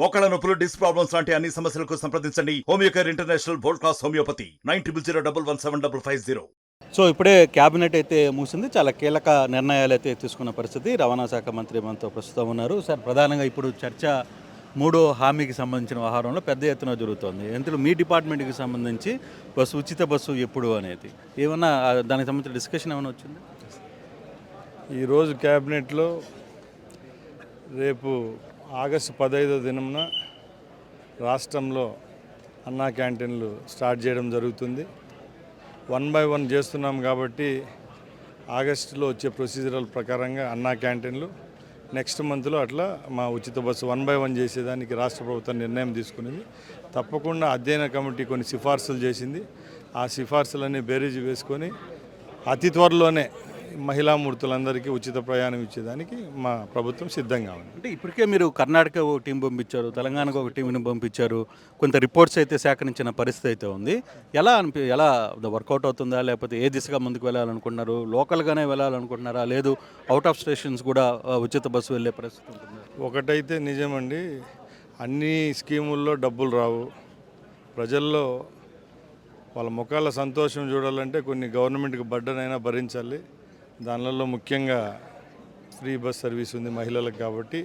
మోకాళ్ళ నొప్పులు disc problems లాంటి అన్ని సమస్యలకు సంప్రదించండి. Homeocare international world class homeopathy nine triple zero double one seven double five zero. So ఇప్పుడే క్యాబినెట్ అయితే మూసింది చాలా కీలక నిర్ణయాలు అయితే తీసుకున్న పరిస్థితి. రవాణా శాఖ మంత్రి మనతో ప్రస్తుతం ఉన్నారు. సార్ ప్రధానంగా ఇప్పుడు చర్చ మూడో హామీకి సంబంధించిన వ్యవహారంలో పెద్ద ఎత్తున జరుగుతోంది. ఎందులో మీ డిపార్ట్మెంట్కి సంబంధించి బస్సు ఉచిత బస్సు ఎప్పుడు అనేది? ఏమన్నా దానికి సంబంధించిన డిస్కషన్ ఏమైనా వచ్చింది? ఈరోజు క్యాబినెట్లో రేపు ఆగస్టు పదహైదో దినంన రాష్ట్రంలో అన్నా క్యాంటీన్లు స్టార్ట్ చేయడం జరుగుతుంది. వన్ బై వన్ చేస్తున్నాం కాబట్టి ఆగస్టులో వచ్చే ప్రొసీజరల్ ప్రకారంగా అన్నా క్యాంటీన్లు నెక్స్ట్ మంత్లో అట్లా మా ఉచిత బస్సు వన్ బై వన్ చేసేదానికి రాష్ట్ర ప్రభుత్వం నిర్ణయం తీసుకునేది తప్పకుండా అధ్యయన కమిటీ కొన్ని సిఫార్సులు చేసింది. ఆ సిఫార్సులన్నీ బేరీజు వేసుకొని అతి త్వరలోనే మహిళా మూర్తులందరికీ ఉచిత ప్రయాణం ఇచ్చేదానికి మా ప్రభుత్వం సిద్ధంగా ఉంది. అంటే ఇప్పటికే మీరు కర్ణాటక ఒక టీం పంపించారు తెలంగాణకు ఒక టీంని పంపించారు కొంత రిపోర్ట్స్ అయితే సేకరించిన పరిస్థితి అయితే ఉంది. ఎలా అనిపి ఎలా వర్కౌట్ అవుతుందా? లేకపోతే ఏ దిశగా ముందుకు వెళ్ళాలనుకుంటున్నారు? లోకల్గానే వెళ్ళాలనుకుంటున్నారా? లేదు అవుట్ ఆఫ్ స్టేషన్స్ కూడా ఉచిత బస్సు వెళ్ళే పరిస్థితి ఉంటుందా? ఒకటైతే నిజమండి అన్ని స్కీముల్లో డబ్బులు రావు. ప్రజల్లో వాళ్ళ ముఖాల సంతోషం చూడాలంటే కొన్ని గవర్నమెంట్కి బర్డన్ అయినా భరించాలి. దానిలలో ముఖ్యంగా ఫ్రీ బస్ సర్వీస్ ఉంది మహిళలకు కాబట్టి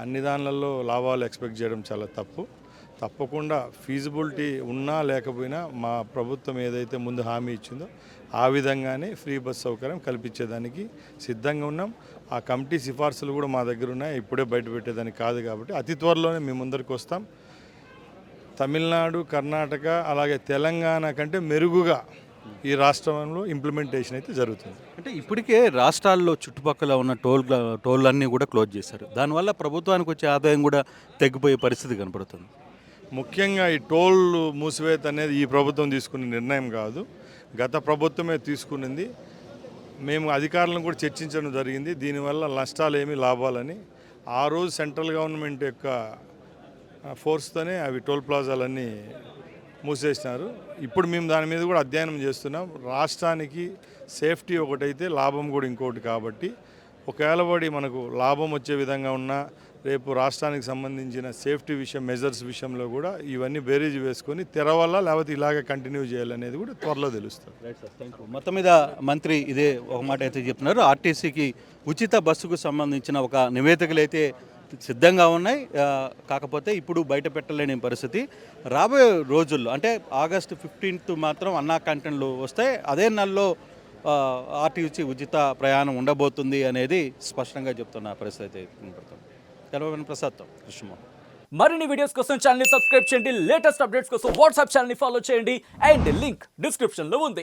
అన్ని దానిలలో లాభాలు ఎక్స్పెక్ట్ చేయడం చాలా తప్పు. తప్పకుండా ఫీజిబిలిటీ ఉన్నా లేకపోయినా మా ప్రభుత్వం ఏదైతే ముందు హామీ ఇచ్చిందో ఆ విధంగానే ఫ్రీ బస్ సౌకర్యం కల్పించేదానికి సిద్ధంగా ఉన్నాం. ఆ కమిటీ సిఫార్సులు కూడా మా దగ్గర ఉన్నాయి. ఇప్పుడే బయట పెట్టేదానికి కాదు కాబట్టి అతి త్వరలోనే మేము ముందరికి వస్తాం. తమిళనాడు కర్ణాటక అలాగే తెలంగాణ కంటే మెరుగుగా ఈ రాష్ట్రంలో ఇంప్లిమెంటేషన్ అయితే జరుగుతుంది. అంటే ఇప్పటికే రాష్ట్రాల్లో చుట్టుపక్కల ఉన్న టోల్ టోళ్ళన్నీ కూడా క్లోజ్ చేశారు. దానివల్ల ప్రభుత్వానికి వచ్చే ఆదాయం కూడా తగ్గిపోయే పరిస్థితి కనపడుతుంది. ముఖ్యంగా ఈ టోల్ మూసివేత అనేది ఈ ప్రభుత్వం తీసుకున్న నిర్ణయం కాదు. గత ప్రభుత్వమే తీసుకున్నది మేము అధికారులను కూడా చర్చించడం జరిగింది. దీనివల్ల నష్టాలు ఏమి లాభాలని. ఆ రోజు సెంట్రల్ గవర్నమెంట్ యొక్క ఫోర్స్తోనే అవి టోల్ ప్లాజాలన్నీ మూసేసినారు. ఇప్పుడు మేము దాని మీద కూడా అధ్యయనం చేస్తున్నాం. రాష్ట్రానికి సేఫ్టీ ఒకటైతే లాభం కూడా ఇంకోటి కాబట్టి ఒకవేళ పడి మనకు లాభం వచ్చే విధంగా ఉన్న రేపు రాష్ట్రానికి సంబంధించిన సేఫ్టీ విషయం మెజర్స్ విషయంలో కూడా ఇవన్నీ బేరీజ్ వేసుకొని తెరవల్ల లేకపోతే ఇలాగే కంటిన్యూ చేయాలనేది కూడా త్వరలో తెలుస్తుంది మొత్తం మీద మంత్రి ఇదే ఒక మాట అయితే చెప్తున్నారు ఆర్టీసీకి ఉచిత బస్సుకు సంబంధించిన ఒక నివేదికలు అయితే సిద్ధంగా ఉన్నాయి. కాకపోతే ఇప్పుడు బయట పెట్టలేని పరిస్థితి. రాబోయే రోజుల్లో అంటే ఆగస్టు ఫిఫ్టీన్త్ మాత్రం అన్నా కంటెంట్లు వస్తాయి. అదే నెలలో ఆర్టీసీ ఉచిత ప్రయాణం ఉండబోతుంది అనేది స్పష్టంగా చెప్తున్న పరిస్థితి అయితే ప్రసాద్తో కృష్ణమోహన్. మరిన్ని వీడియోస్ కోసం ఛానల్ సబ్స్క్రైబ్ చేయండి. లేటెస్ట్ అప్డేట్స్ కోసం వాట్సాప్ ఛానల్ని ఫాలో చేయండి. అండ్ లింక్ డిస్క్రిప్షన్లో ఉంది.